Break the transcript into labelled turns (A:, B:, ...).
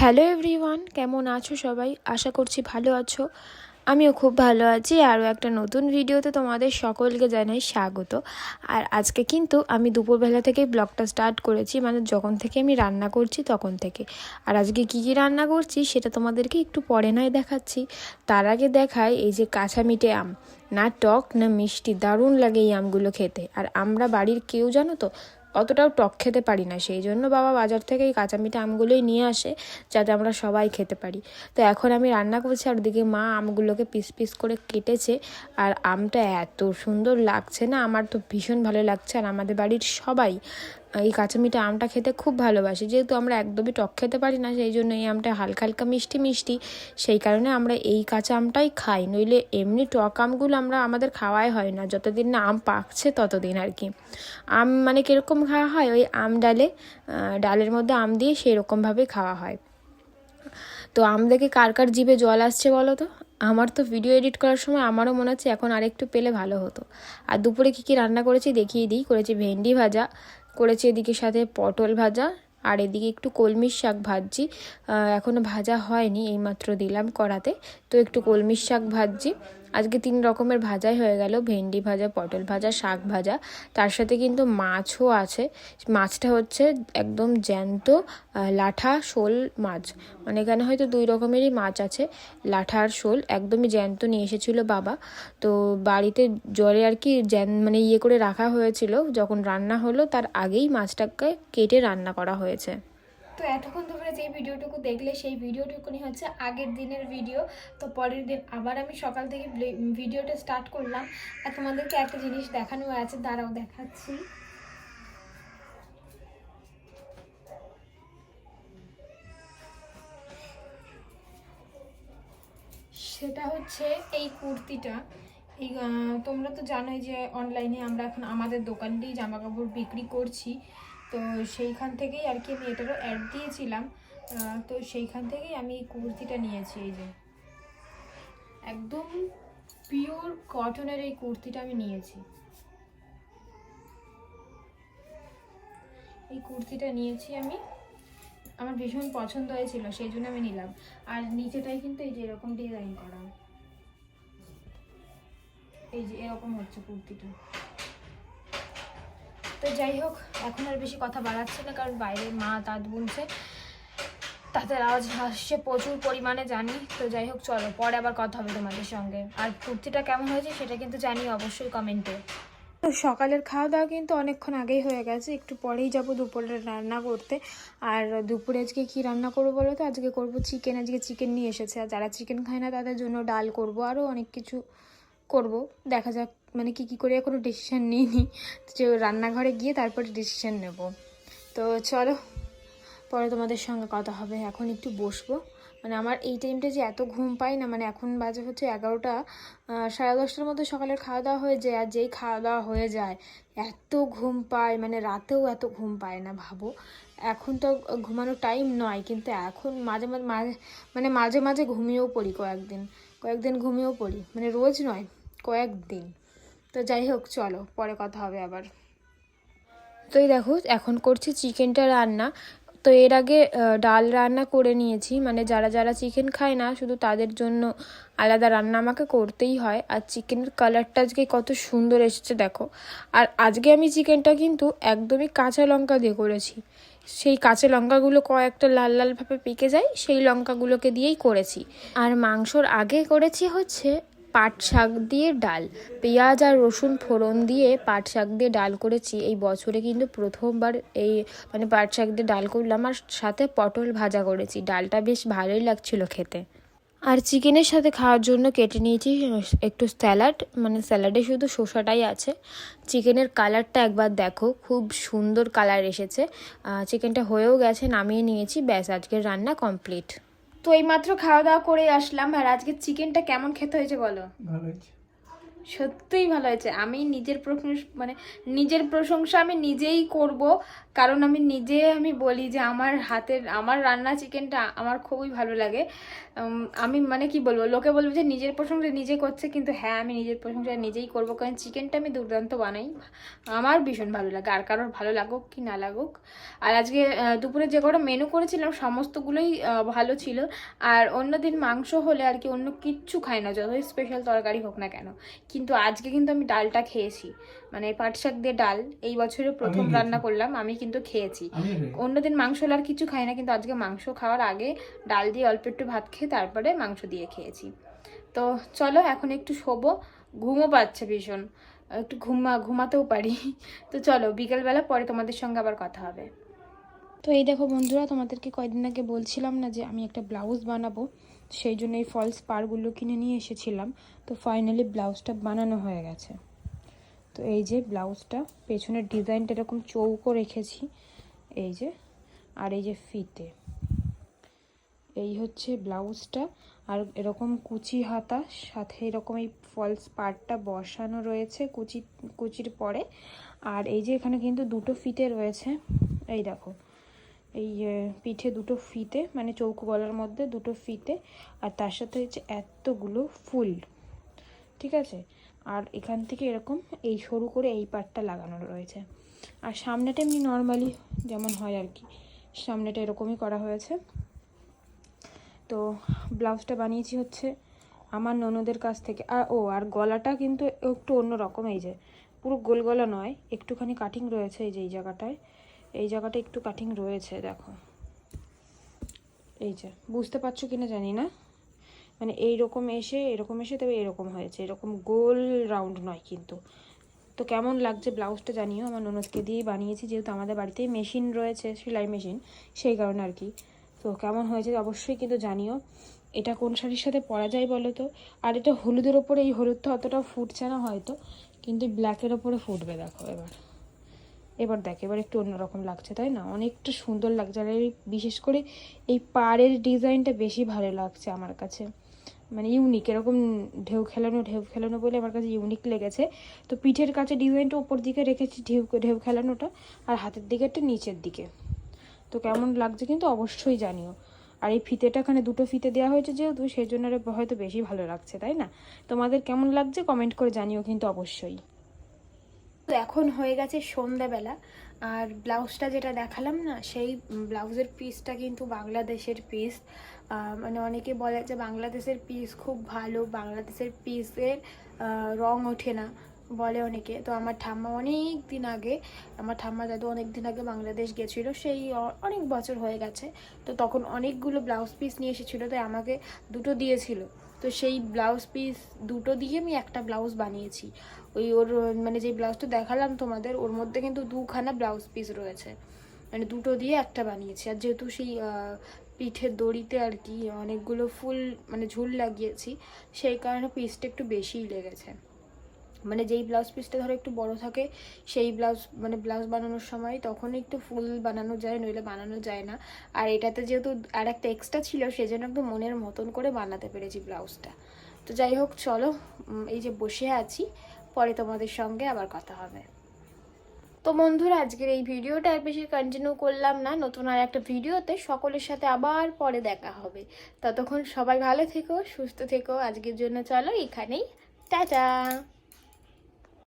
A: Hello everyone, কেমন আছো সবাই? আশা করছি ভালো আছো। আমিও খুব ভালো আছি। আরও একটা নতুন ভিডিওতে তোমাদের সকলকে জানাই স্বাগত। আর আজকে কিন্তু আমি দুপুরবেলা থেকেই ব্লগটা স্টার্ট করেছি মানে যখন থেকে আমি রান্না করছি তখন থেকে। আর আজকে কী কী রান্না করছি সেটা তোমাদেরকে একটু পরে নয় দেখাচ্ছি। তার আগে দেখায় এই যে কাঁচা মিটে আম। না টক, না মিষ্টি, দারুণ লাগে এই আমগুলো খেতে। আর আমরা বাড়ির কেউ জানো তো অতটাও টক খেতে পারি না। সেই জন্য বাবা বাজার থেকে এই কাঁচা মিঠা আমগুলোই নিয়ে আসে, যাতে আমরা সবাই খেতে পারি। তো এখন আমি রান্না করছি, আর ওদিকে মা আমগুলোকে পিস পিস করে কেটেছে, আর আমটা এত সুন্দর লাগছে না, আমার তো ভীষণ ভালো লাগছে, আর আমাদের বাড়ির সবাই এই কাঁচা মিঠা আমটা খেতে খুব ভালোবাসে। যেহেতু আমরা একদমই টক খেতে পারি না, সেই জন্য এই আমটা হালকা হালকা মিষ্টি মিষ্টি। সেই কারণে আমরা এই কাঁচা আমটাই খাই। নইলে এমনি টক আমগুলো আমরা আমাদের খাওয়াই হয় না। যতদিন না আম পাকছে ততদিন আর কি। আম মানে কীরকম খাওয়া হয়? ওই আম ডালে ডালের মধ্যে আম দিয়ে সেই রকমভাবে খাওয়া হয়। তো আম দেখে কার কার জিভে জল আসছে বলো তো? আমার তো ভিডিও এডিট করার সময় আমারও মনে হচ্ছে এখন আরেকটু পেলে ভালো হতো। আর দুপুরে কী কী রান্না করেছি দেখিয়ে দিই। করেছি ভেন্ডি ভাজা করেছি এদিকে সাথে পটল ভাজা, আর এদিকে একটু কলমির শাক ভাজছি। এখনও এখনও ভাজা হয়নি, এইমাত্র দিলাম কড়াতে। তো একটু কলমির শাক ভাজছি। আজকে তিন রকমের ভাজাই হয়ে গেল। ভেন্ডি ভাজা, পটল ভাজা, শাক ভাজা। তার সাথে কিন্তু মাছও আছে। মাছটা হচ্ছে একদম জ্যান্ত লাঠা শোল মাছ। মানে এখানে হয়তো দুই রকমেরই মাছ আছে, লাঠা আর শোল। একদমই জ্যান্ত নিয়ে এসেছিল বাবা। তো বাড়িতে জলে আর কি জ্যান মানে ইয়ে করে রাখা হয়েছিল। যখন রান্না হলো, তার আগেই মাছটাকে কেটে রান্না করা হয়েছে।
B: তো এতক্ষণ তোমরা যে ভিডিওটুকু দেখলে সেই ভিডিওটুকুনি হচ্ছে আগের দিনের ভিডিও। তো পরের দিন আবার আমি সকাল থেকে ভিডিওটা স্টার্ট করলাম। আর তোমাদেরকে একটা জিনিস দেখানো আছে, দাঁড়াও দেখাচ্ছি। সেটা হচ্ছে এই কুর্তিটা। এই তোমরা তো জানোই যে অনলাইনে আমরা এখন আমাদের দোকান দিয়েই জামা কাপড় বিক্রি করছি। তো সেইখান থেকেই আর কি আমি এটারও অ্যাড দিয়েছিলাম। তো সেইখান থেকেই আমি এই কুর্তিটা নিয়েছি এই যে। একদম পিওর কটনের এই কুর্তিটা আমি নিয়েছি। এই কুর্তিটা নিয়েছি আমি। আমার ভীষণ পছন্দ হয়েছিল, সেই জন্য আমি নিলাম। আর নিচেটাই কিন্তু এই যে এরকম ডিজাইন করা। এই যে এরকম হচ্ছে কুর্তিটা। তো যাই হোক, এখন আর বেশি কথা বাড়াচ্ছি না, কারণ বাইরে মা তাঁত বুনছে। তাদের আওয়াজ হাসছে প্রচুর পরিমাণে জানি। তো যাই হোক, চলো, পরে আবার কথা হবে তোমাদের সঙ্গে। আর কুর্তিটা কেমন হয়েছে সেটা কিন্তু জানি, অবশ্যই কমেন্টে। তো সকালের খাওয়া দাওয়া কিন্তু অনেকক্ষণ আগেই হয়ে গেছে, একটু পরেই যাব দুপুরে রান্না করতে। আর দুপুরে আজকে কি রান্না করব বলো তো? আজকে করব চিকেন, আজকে চিকেন নিয়ে এসেছে। আর যারা চিকেন খায় না, তাদের জন্য ডাল করব আরও অনেক কিছু করব। দেখা যাক মানে কি কি করে কোনো ডিসিশান নিইনি। যে রান্নাঘরে গিয়ে তারপরে ডিসিশান নেব। তো চলো, পরে তোমাদের সঙ্গে কথা হবে। এখন একটু বসবো। মানে আমার এই টাইমটা যে এত ঘুম পাই না মানে এখন বাজে হচ্ছে এগারোটা সাড়ে দশটার মধ্যে সকালের খাওয়া দাওয়া হয়ে যায়, আর যেই খাওয়া দাওয়া হয়ে যায়, এত ঘুম পায় মানে রাতেও এত ঘুম পায় না, ভাবো। এখন তো ঘুমানোর টাইম নয়, কিন্তু এখন মাঝে মাঝে মাঝে মানে মাঝে মাঝে ঘুমিয়েও পড়ি কয়েকদিন। কয়েকদিন ঘুমিয়েও পড়ি। মানে রোজ নয়, কয়েকদিন। তো যাই হোক, চলো, পরে কথা হবে আবার। তো এই দেখো, এখন করছি চিকেনটা রান্না। তো এর আগে ডাল রান্না করে নিয়েছি। মানে যারা যারা চিকেন খায় না, শুধু তাদের জন্য আলাদা রান্না আমাকে করতেই হয়। আর চিকেনের কালারটা আজকে কত সুন্দর এসেছে, দেখো। আর আজকে আমি চিকেনটা কিন্তু একদমই কাঁচা লঙ্কা দিয়ে করেছি। সেই কাঁচা লঙ্কাগুলো কয়েকটা লাল লালভাবে পেকে যায়, সেই লঙ্কাগুলোকে দিয়েই করেছি। আর মাংসর আগে করেছি হচ্ছে পাট শাক দিয়ে ডাল। পেঁয়াজ আর রসুন ফোড়ন দিয়ে পাট শাক দিয়ে ডাল করেছি। এই বছরে কিন্তু প্রথমবার এই মানে পাট শাক দিয়ে ডাল করলাম আর সাথে পটল ভাজা করেছি। ডালটা বেশ ভালোই লাগছিল খেতে। আর চিকেনের সাথে খাওয়ার জন্য কেটে নিয়েছি একটু স্যালাড। মানে স্যালাডে শুধু শসাটাই আছে। চিকেনের কালারটা একবার দেখো, খুব সুন্দর কালার এসেছে। চিকেনটা হয়েও গেছে, নামিয়ে নিয়েছি। ব্যাস, আজকের রান্না কমপ্লিট। তো এইমাত্র খাওয়া দাওয়া করে আসলাম। আর আজকে চিকেনটা কেমন খেতে হয়েছে বলো?
C: ভালো হয়েছে।
B: সত্যিই ভালো হয়েছে। আমি নিজের প্রশংসা মানে নিজের প্রশংসা আমি নিজেই করব, কারণ আমি নিজে আমি বলি যে আমার হাতের, আমার রান্না চিকেনটা আমার খুবই ভালো লাগে। আমি মানে কি বলব, লোকে বলবে যে নিজের প্রশংসা নিজে করছে, কিন্তু হ্যাঁ আমি নিজের প্রশংসা নিজেই করব, কারণ চিকেনটা আমি দুর্দান্ত বানাই। আমার ভীষণ ভালো লাগে, আর কারোর ভালো লাগুক কি না লাগুক। আর আজকে দুপুরে যে কটা মেনু করেছিলাম, সমস্তগুলোই ভালো ছিল। আর অন্যদিন মাংস হলে আর কি অন্য কিচ্ছু খাই না, যতই স্পেশাল তরকারি হোক না কেন। কিন্তু আজকে কিন্তু আমি ডালটা খেয়েছি। মানে পাট শাক দিয়ে ডাল এই বছরে প্রথম রান্না করলাম আমি কিন্তু খেয়েছি। অন্যদিন মাংস আর কিছু খাই না কিন্তু আজকে মাংস খাওয়ার আগে ডাল দিয়ে অল্প একটু ভাত খেয়ে তারপরে মাংস দিয়ে খেয়েছি। তো চলো এখন একটু শোবো ঘুমও পাচ্ছে ভীষণ। একটু ঘুমা ঘুমাতেও পারি। তো চলো বিকেলবেলা পরে তোমাদের সঙ্গে আবার কথা হবে। তো এই দেখো বন্ধুরা তোমাদেরকে কয়দিন আগে বলছিলাম না যে আমি একটা ব্লাউজ বানাবো। সেই জন্য এই ফলস পারগুলো কিনে নিয়ে এসেছিলাম। তো ফাইনালি ব্লাউজটা বানানো হয়ে গেছে। তো এই যে ব্লাউজটা পেছনের ডিজাইনটা এরকম চৌকো রেখেছি। এই যে, আর এই যে ফিতে। এই হচ্ছে ব্লাউজটা আর এরকম কুচি হাতা, সাথে এরকম এই ফলস পার্টটা বসানো রয়েছে কুচি, কুচির পরে। আর এই যে এখানে কিন্তু দুটো ফিতে রয়েছে। এই দেখো এই পিঠে দুটো ফিতে মানে চৌকো গলার মধ্যে দুটো ফিতে, আর তার সাথে হচ্ছে এতগুলো ফুল, ঠিক আছে? আর এখান থেকে এরকম এই সরু করে এই পার্টটা লাগানো রয়েছে। আর সামনেটা এমনি নর্মালি যেমন হয় আর কি, সামনেটা এরকমই করা হয়েছে। তো ব্লাউজটা বানিয়েছি হচ্ছে আমার ননদের কাছ থেকে। আর, ও, আর গলাটা কিন্তু একটু অন্য রকম এই যে পুরো গোল গলা নয়, একটুখানি কাটিং রয়েছে এই যে, এই জায়গাটায়। এই জায়গাটা একটু কাটিং রয়েছে, দেখো। এই যে, বুঝতে পারছ কিনা জানি না। মানে এই রকম এসে, এরকম এসে, তবে এরকম হয়েছে। এরকম গোল রাউন্ড নয় কিন্তু। তো কেমন লাগছে ব্লাউজটা জানিও, আমার ননদকে দিয়েই বানিয়েছি, যেহেতু আমাদের বাড়িতেই মেশিন রয়েছে, সেলাই মেশিন সেই কারণে আর কি। তো কেমন হয়েছে অবশ্যই কিন্তু জানিও। এটা কোন শাড়ির সাথে পরা যায় বলো তো? আর এটা হলুদের ওপরে এই হলুদটা অতটা ফুটছে না হয়তো, কিন্তু ব্ল্যাকের ওপরে ফুটবে, দেখো এবার। এবার দেখ, এবার একটু অন্যরকম লাগছে, তাই না? অনেকটা সুন্দর লাগছে, আর এই বিশেষ করে এই পাড়ের ডিজাইনটা বেশি ভালো লাগছে আমার কাছে। মানে ইউনিক এরকম ঢেউ খেলানো ঢেউ খেলানো বলে আমার কাছে ইউনিক লেগেছে। তো পিঠের কাছে ডিজাইনটা ওপর দিকে রেখেছি ঢেউ ঢেউ খেলানোটা, আর হাতের দিকে একটা নিচের দিকে। তো কেমন লাগছে কিন্তু অবশ্যই জানিও। আর এই ফিতেটা এখানে দুটো ফিতে দেওয়া হয়েছে যেহেতু, সেই জন্য হয়তো বেশি ভালো লাগছে, তাই না? তোমাদের কেমন লাগছে কমেন্ট করে জানিও কিন্তু অবশ্যই। তো এখন হয়ে গেছে সন্ধ্যাবেলা। আর ব্লাউজটা যেটা দেখালাম না, সেই ব্লাউজের পিসটা কিন্তু বাংলাদেশের পিস মানে অনেকে বলে যে বাংলাদেশের পিস খুব ভালো, বাংলাদেশের পিসের রং ওঠে না বলে অনেকে। তো আমার ঠাম্মা অনেক দিন আগে, আমার ঠাম্মা দাদু অনেক দিন আগে বাংলাদেশ গেছিল, সেই অনেক বছর হয়ে গেছে। তো তখন অনেকগুলো ব্লাউজ পিস নিয়ে এসেছিল, তাই আমাকে দুটো দিয়েছিল। তো সেই ব্লাউজ পিস দুটো দিয়ে আমি একটা ব্লাউজ বানিয়েছি। ওই ওর মানে যে ব্লাউজটা দেখালাম তোমাদের, ওর মধ্যে কিন্তু দুখানা ব্লাউজ পিস রয়েছে। মানে দুটো দিয়ে একটা বানিয়েছি। আর যেহেতু সেই পিঠের দড়িতে আর কি অনেকগুলো ফুল মানে ঝুল লাগিয়েছি, সেই কারণে পিসটা একটু বেশিই লেগেছে। মানে যেই ব্লাউজ পিসটা ধরো একটু বড় থাকে, সেই ব্লাউজ মানে ব্লাউজ বানানোর সময় তখন একটু ফুল বানানো যায়, নইলে বানানো যায় না। আর এটাতে যেহেতু আর একটা এক্সট্রা ছিল, সেজন্য একদম মনের মতন করে বানাতে পেরেছি ব্লাউজটা তো যাই হোক, চলো এই যে বসে আছি, পরে তোমাদের সঙ্গে আবার কথা হবে। তো বন্ধুরা, আজকের এই ভিডিওটা আর বেশি কন্টিনিউ করলাম না, নতুন আর একটা ভিডিওতে সকলের সাথে আবার পরে দেখা হবে। ততক্ষণ সবাই ভালো থেকো, সুস্থ থেকো, আজকের জন্য চলো এখানেই, টাটা!